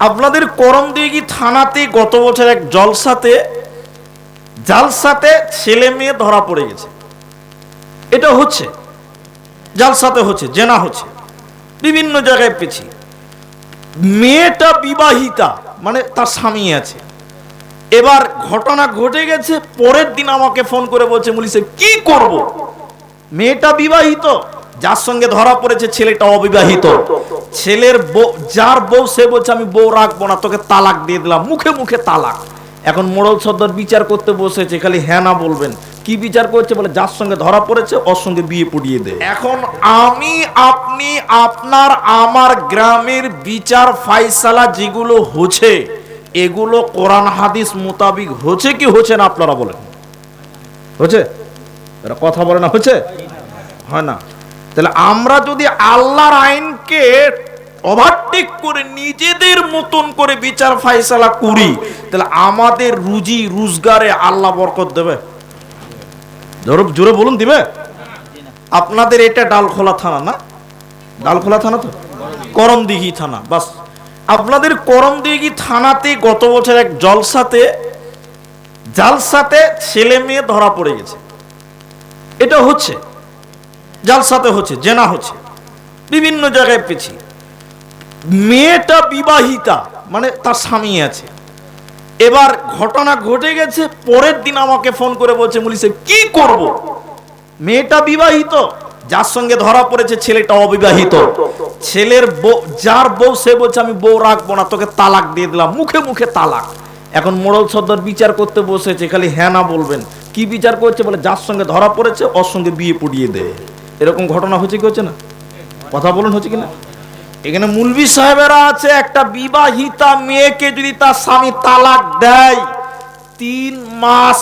আপনাদের করমদিঘি থানাতে গত বছর এক জলসাতে, জালসাতে ছেলে মেয়ে ধরা পড়ে গেছে। এটা হচ্ছে, জালসাতে হচ্ছে, জেনা হচ্ছে, বিভিন্ন জায়গায় পেছি মেয়েটা বিবাহিতা মানে তার স্বামী আছে। এবার ঘটনা ঘটে গেছে, পরের দিন আমাকে ফোন করে বলছে মুলিশে কি করব? মেয়েটা বিবাহিত, যার সঙ্গে ধরা পড়েছে, ছেলেটা অবিবাহিত। ছেলের বউ, যার বউ, সে বলছে, আমি বউ রাখব না, তোকে তালাক দিয়ে দিলাম। মুখে মুখে তালাক। এখন মোড়ল সর্দার বিচার করতে বসেছে, খালি হ্যাঁ বলবেন। কি বিচার করছে বলে, যার সঙ্গে ধরা পড়েছে, ওর সঙ্গে বিয়ে পড়িয়ে দে। এখন আমি, আপনি, আপনার, আমার গ্রামের বিচার ফাইসালা যেগুলো হচ্ছে, এগুলো কোরআন হাদিস মোতাবিক হচ্ছে কি হচ্ছে না, আপনারা বলেন। হচ্ছে? কথা বলে না, হচ্ছে? হয় না। তাহলে আমরা যদি আল্লাহর আইনকে ওভারটেক করে নিজেদের মতন করে বিচার ফাইসালা করি, তাহলে আমাদের রুজি, রোজগারে আল্লাহ বরকত দেবে। জোরে বলুন, দিবে? আপনাদের এটা ডালখোলা থানা না? ডালখোলা থানা তো? করমদিঘি থানা, বাস। আপনাদের করমদিঘি থানাতে গত বছর এক জলসাতে, জালসাতে ছেলে মেয়ে ধরা পড়ে গেছে। এটা হচ্ছে। জালসাতে হচ্ছে, জেনা হচ্ছে, বিভিন্ন জায়গায় পেছি মেয়েটা বিবাহিতা মানে তার স্বামী আছে। এবার ঘটনা ঘটে গেছে, পরের দিন আমাকে ফোন করে বলছে মুলিশে কি করব? মেয়েটা বিবাহিত, যার সঙ্গে ধরা পড়েছে ছেলেটা অবিবাহিত। ছেলের বউ, যার বউ, সে বলছে, আমি বউ রাখব না, তোকে তালাক দিয়ে দিলাম, মুখে মুখে তালাক। এখন মোড়ল সর্দার বিচার করতে বসেছে, খালি হ্যাঁ না বলবেন। কি বিচার করছে বলে, যার সঙ্গে ধরা পড়েছে, ওর সঙ্গে বিয়ে পড়িয়ে দে এরকম ঘটনা হচ্ছে কি হচ্ছে না? কথা বলুন হচ্ছে কি না? এখানে মুলবি সাহেবেরা আছে, একটা বিবাহিতা মেয়েকে যদি তার স্বামী তালাক দেয়, তিন মাস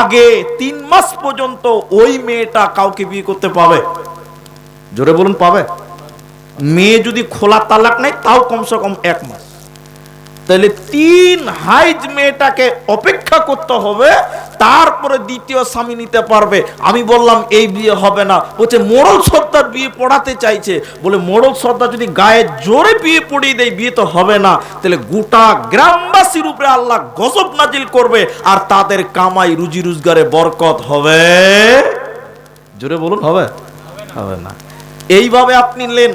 আগে, তিন মাস পর্যন্ত ওই মেয়েটা কাউকে বিয়ে করতে পাবে। জোরে বলুন, পাবে? মেয়ে যদি খোলা তালাক নেয়, তাও কমসে কম এক মাস। তাহলে তিন হাইজ মেয়েটাকে অপেক্ষা করতে হবে তারপরে দ্বিতীয় স্বামী নিতে পারবে। আমি বললাম, এই বিয়ে হবে না। বলছে, মোড়ল সর্দার বিয়ে পড়াতে চাইছে। বলে, মোড়ল সর্দার যদি গায়ে জোরে বিয়ে পড়িয়ে দেয়, বিয়ে তো হবে না। তাহলে গোটা গ্রামবাসীর উপরে আল্লাহ গজব নাজিল করবে আর তাদের কামাই, রুজি, রোজগারে বরকত হবে। জোরে বলুন, হবে? হবে না। এইভাবে আপনি নেন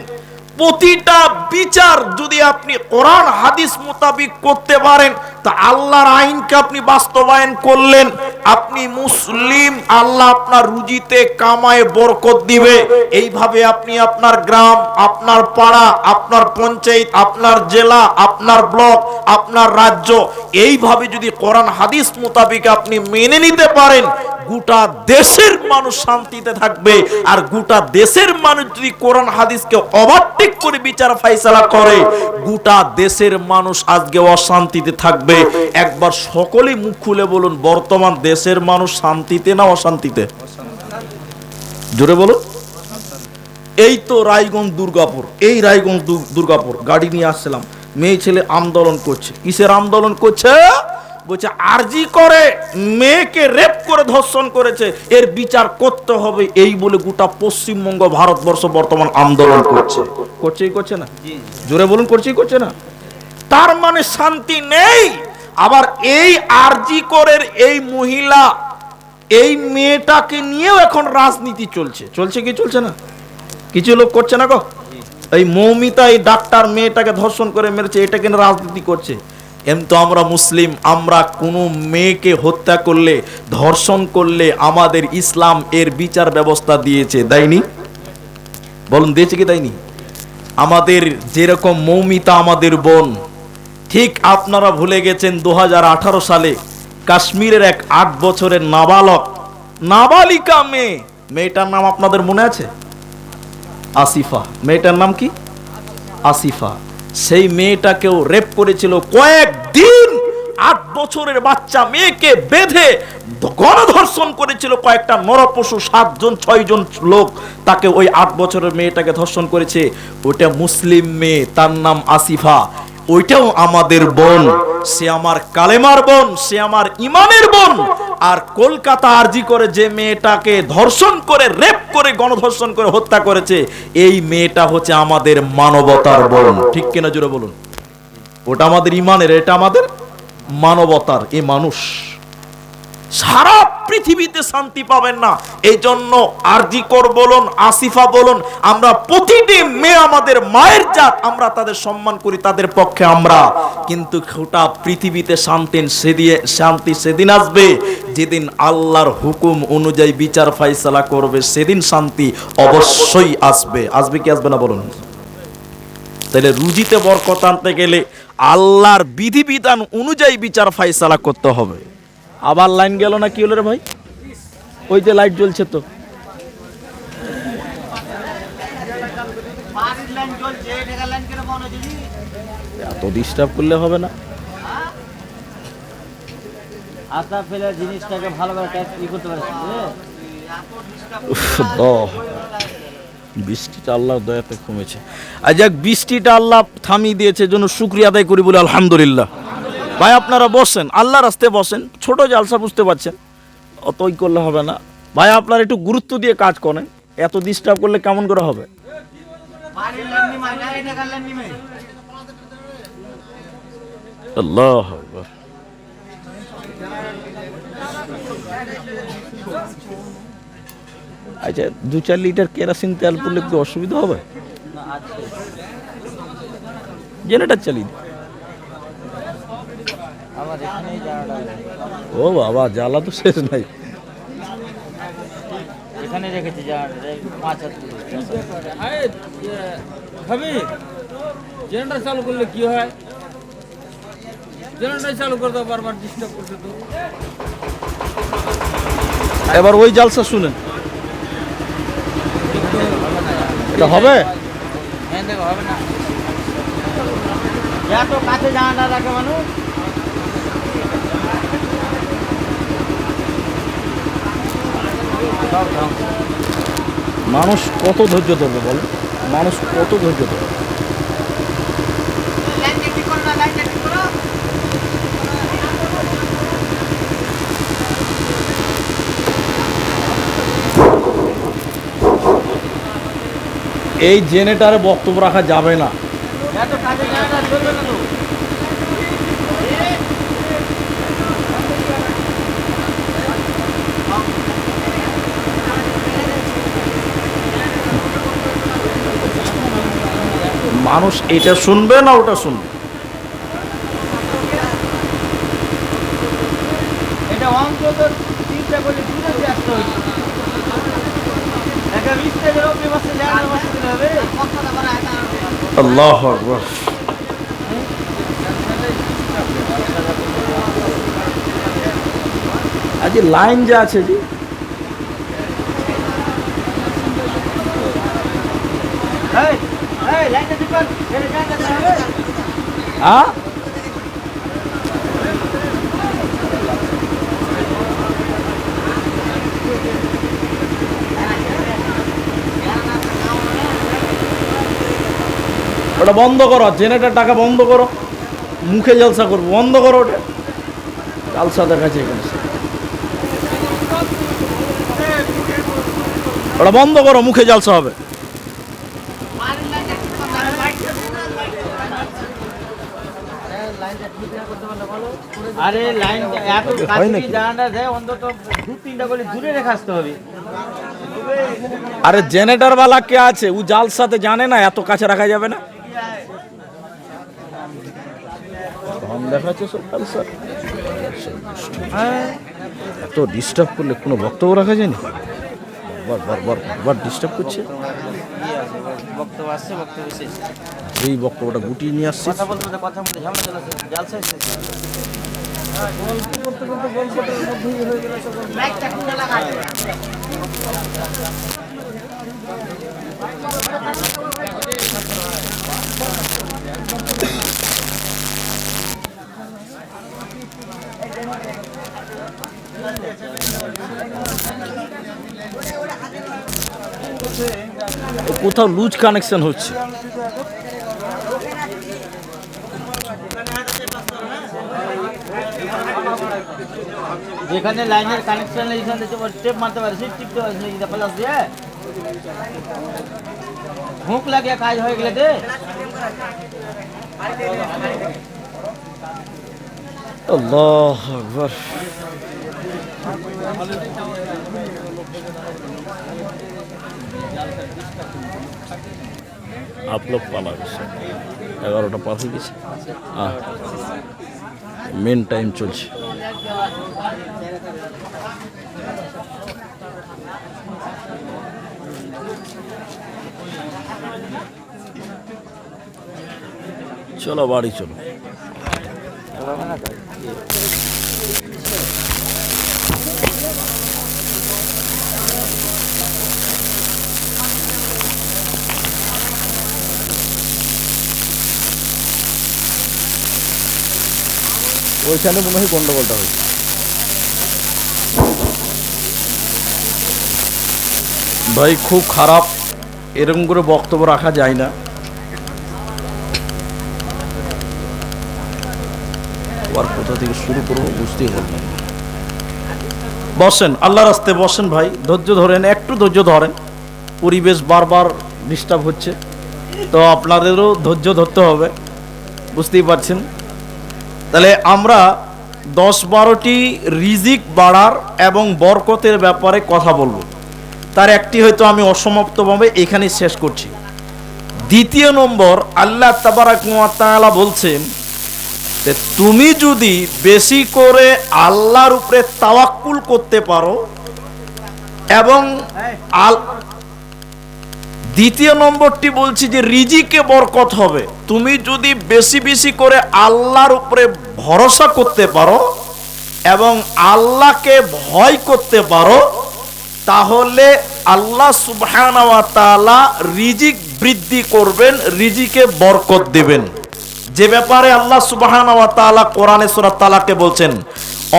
প্রতিটা বিচার যদি আপনি কোরআন, হাদিস মোতাবিক করতে পারেন, তা আল্লাহর আইনকে আপনি বাস্তবায়ন করলেন, আপনি মুসলিম, আল্লাহ আপনার রুজিতে, কামায় বরকত দিবে। এইভাবে আপনি আপনার গ্রাম, আপনার পাড়া, আপনার পঞ্চায়েত, আপনার জেলা, আপনার ব্লক, আপনার রাজ্য, এইভাবে যদি কোরআন, হাদিস মোতাবিক আপনি মেনে নিতে পারেন, গোটা দেশের মানুষ শান্তিতে থাকবে। আর গোটা দেশের মানুষ যদি কোরআন, হাদিসকে ওভারটেক করে বিচার ফাইসালা করে। গোটা দেশের মানুষ আজকে অশান্তিতে থাকবে। একবার সকলেই মুখ খুলে বলুন, বর্তমান দেশের মানুষ শান্তিতে না অশান্তিতে? জোরে বলুন। এই তো রায়গঞ্জ দুর্গাপুর, এই রায়গঞ্জ দুর্গাপুর। গাড়ি নিয়ে আসছিলাম। মেয়ে ছেলে আন্দোলন করছে। কিসের আন্দোলন করছে? বলছে আরজি করে মেয়েকে রেপ করে ধর্ষণ করেছে। এর বিচার করতে হবে এই বলে গোটা পশ্চিমবঙ্গ ভারতবর্ষ বর্তমান আন্দোলন করছে। করছেই করছে না? জোরে বলুন করছেই করছে না? তার মানে শান্তি নেই। আবার এই আরজি করের এই মহিলা এই মেয়েটাকে নিয়েও এখন রাজনীতি চলছে। চলছে কি চলছে না? কিছু লোক করছে না গো? এই মৌমিতা এই ডাক্তার মেয়েটাকে ধর্ষণ করে মেরেছে এটা কেন রাজনীতি করছে? এম তো আমরা মুসলিম, আমরা কোনো মেয়েকে হত্যা করলে, ধর্ষণ করলে আমাদের ইসলাম এর বিচার ব্যবস্থা দিয়েছে, দেয়নি? বলুন, দিয়েছে কি দেয়নি? আমাদের যেরকম মৌমিতা আমাদের বোন, ঠিক আপনারা ভুলে গেছেন দু হাজার আঠারো সালে কাশ্মীরের এক আট বছরের নাবালক, নাবালিকা মেয়ে, মেয়েটার নাম আপনাদের মনে আছে? আসিফা। মেয়েটার নাম কি? আসিফা। সেই মেয়েটাকেও রেপ করেছিল কয়েকদিন। আট বছরের বাচ্চা মেয়েকে বেঁধে গণধর্ষণ করেছিল কয়েকটা নরপশু, সাতজন, ছয়জন লোক। তাকে ওই আট বছরের মেয়েটাকে ধর্ষণ করেছে। ওটা মুসলিম মেয়ে, তার নাম আসিফা। ওইটাও আমাদের বোন। সে আমার কালেমার বোন, সে আমার ইমানের বোন। আর কলকাতা আরজি করে যে মেয়েটাকে ধর্ষণ করে, রেপ করে, গণধর্ষণ করে হত্যা করেছে, এই মেয়েটা হচ্ছে আমাদের মানবতার বোন। ঠিক কিনা জুড়ে বলুন? ওটা আমাদের ইমানের, এটা আমাদের মানবতার, এ মানুষ। সারা পৃথিবীতে শান্তি পাবেন না। এই জন্য আরজিকর বলুন, আসিফা বলুন, আমরা প্রতিটি মেয়ে আমাদের মায়ের জাত, আমরা তাদের সম্মান করি, তাদের পক্ষে আমরা। কিন্তু গোটা পৃথিবীতে শান্তি সেদিয়ে শান্তি সেদিন আসবে, যেদিন আল্লাহর হুকুম অনুযায়ী বিচার ফাইসালা করবে, সেদিন শান্তি অবশ্যই আসবে। আসবে কি আসবে না বলুন? তাহলে রুজিতে বরকত আনতে গেলে আল্লাহর বিধিবিধান অনুযায়ী বিচার ফাইসালা করতে হবে। আবার লাইন গেল না কি হলো রে ভাই? ওই যে লাইট জ্বলছে তো। এত ডিস্টার্ব করলে হবে না। বৃষ্টিটা আল্লাহ দয়াতে কমেছে। আর যাক, বৃষ্টিটা আল্লাহ থামিয়ে দিয়েছে জন্য শুক্রিয়া আদায় করি বলে আলহামদুলিল্লাহ। ভাই আপনারা বসেন আল্লাহ রাস্তে বসেন ছোট জালসা বুঝতে পারছেন। অতই করলে হবে না। ভাই আপনারা একটু গুরুত্ব দিয়ে কাজ করেন এত ডিস্টার্ব করলে কেমন করে হবে? আল্লাহ আচ্ছা দু চার লিটার কেরাসিন তেল পড়লে একটু অসুবিধা হবে? জেনারেটার চালিয়ে দিই। আমার এখানেই জানাটা ও বাবা জ্বালা তো শেষ নাই। এখানে রেখেছি জেনারেটর চালু করলে কি হয়? জেনারেটর চালু করে দাও বারবার ডিস্টার্ব করছে তো। এবার ওই জালসা শুনেন। এটা হবে? হ্যাঁ দেখো হবে না। এত কাছে জানাটা রাখে মানুষ। মানুষ কত ধৈর্য ধরবে বল? মানুষ কত ধৈর্য ধরবে? এই জেনেটারে বক্তব্য রাখা যাবে না এত কাছে জানাটা চলবে না তো মানুষ এটা শুনবে না ওটা শুনবে। আল্লাহ আকবার। আজ লাইন যা আছে জি এই এই লাইনটা ঠিক কর এটা জানাটা হবে হ্যাঁ ওটা বন্ধ করো জেনারেটার টাকা বন্ধ করো। মুখে জলসা করব, বন্ধ করো ওটা। জালসা দেখাচ্ছে এখানে। ওটা বন্ধ করো, মুখে জালসা হবে। আরে লাইন এত কাছে? জানাটা অন্তত দু তিনটা করে দূরে রেখে আসতে হবে। আরে জেনারেটার বালা কে আছে? ও জালসাতে জানে না এত কাছে রাখা যাবে না? কম দেখাচ্ছে সব জালসা এত ডিস্টার্ব করলে কোনো বক্তব্য রাখা যায়নি? বার বার বার বার ডিস্টার্ব করছে। বক্তব্য আসছে বক্তব্য শেষ। এই বক্তব্যটা গুটিয়ে নিয়ে আসছে। কথা বলতে বলতে কথা বলতে ঝামেলা কোথাও লুজ কানেকশন হচ্ছে। যেখানে লাইনের কানেকশন এখান থেকে স্টেপ মারতে পারে সেই টিপতে পারে সেই প্লাস দিয়ে হুঁক লাগিয়ে কাজ হয়ে গেলে দে আল্লাহ আকবার आप लोग পালা গেছে এগারোটা পার হয়ে গেছে মেন টাইম চলছে। চলো বাড়ি চলো। ওইখানে মনে হয় গন্ডগোলটা হয়েছে। ভাই, খুব খারাপ। এরকম করে বক্তব্য রাখা যায় না। কোথা থেকে শুরু করব বুঝতেই পারলাম না। বসেন আল্লাহ রাস্তে বসেন ভাই। ধৈর্য ধরেন, একটু ধৈর্য ধরেন। পরিবেশ বারবার ডিস্টার্ব হচ্ছে। তো আপনাদেরও ধৈর্য ধরতে হবে। বুঝতেই পারছেন। তাহলে আমরা দশ বারোটি রিজিক বাড়ার এবং বরকতের ব্যাপারে কথা বলব। তার একটি হয়তো আমি অসমাপ্তভাবে এখানে শেষ করছি। দ্বিতীয় নম্বর, আল্লাহ তাবারাকালা বলছেন যে, তুমি যদি বেশি করে আল্লাহর উপরে তাওয়াক্কুল করতে পারো এবং দ্বিতীয় নম্বরটি বলছি যে রিজিকে বরকত হবে। তুমি যদি বেশি বেশি করে আল্লাহর উপরে ভরসা করতে পারো এবং আল্লাহকে ভয় করতে পারো, তাহলে আল্লাহ তাআলা রিজিক বৃদ্ধি করবেন, রিজিকে বরকত দেবেন। যে ব্যাপারে আল্লাহ তাআলা কোরআনে সূরা তালাকে বলছেন,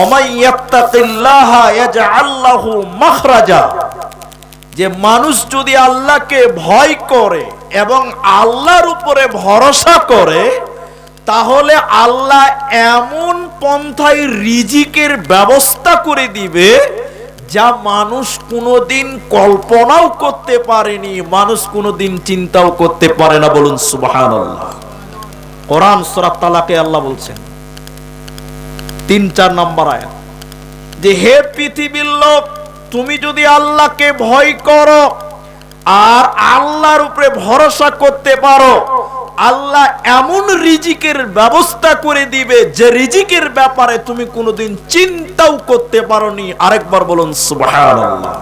অমাই ইয়াত্তাকিল্লাহা ইয়াজআল যে মানুষ যদি আল্লাহকে ভয় করে এবং আল্লাহর উপরে ভরসা করে, তাহলে আল্লাহ এমন পন্থায় রিজিকের ব্যবস্থা করে দিবে যা মানুষ কোনোদিন কল্পনাও করতে পারেনি, মানুষ কোনোদিন চিন্তাও করতে পারে না। বলুন, সুবহানাল্লাহ। কোরআন, সূরা তালাকে আল্লাহ বলছেন, তিন চার নম্বর আয়াত। যে হে পৃথিবীর লোক তুমি যদি আল্লাহকে ভয় করো আর আল্লাহর উপরে ভরসা করতে পারো, আল্লাহ এমন রিজিকের ব্যবস্থা করে দিবে যে রিজিকের ব্যাপারে তুমি কোনোদিন চিন্তাও করতে পারোনি। আরেকবার বলুন, সুবহানাল্লাহ।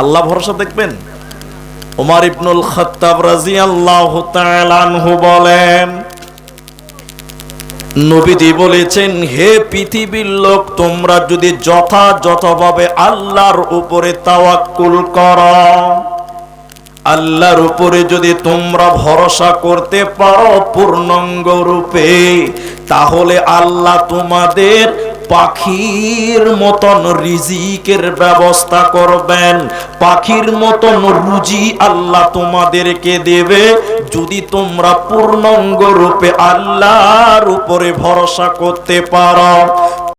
আল্লাহ ভরসা দেখবেন? ওমর ইবনুল খাত্তাব রাদিয়াল্লাহু তাআলা আনহু বলেন নবীজি বলেছেন হে পৃথিবীর লোক তোমরা যদি যথাযথভাবে আল্লাহর উপরে তাওয়াক্কুল করো। আল্লাহর উপরে যদি তোমরা ভরসা করতে পারো পূর্ণাঙ্গ রূপে, তাহলে আল্লাহ তোমাদের পাখির মতন রিজিকের ব্যবস্থা করবেন। পাখির মতন রুজি আল্লাহ তোমাদেরকে দেবে। যদি তোমরা পূর্ণাঙ্গ রূপে আল্লাহর উপরে ভরসা করতে পারো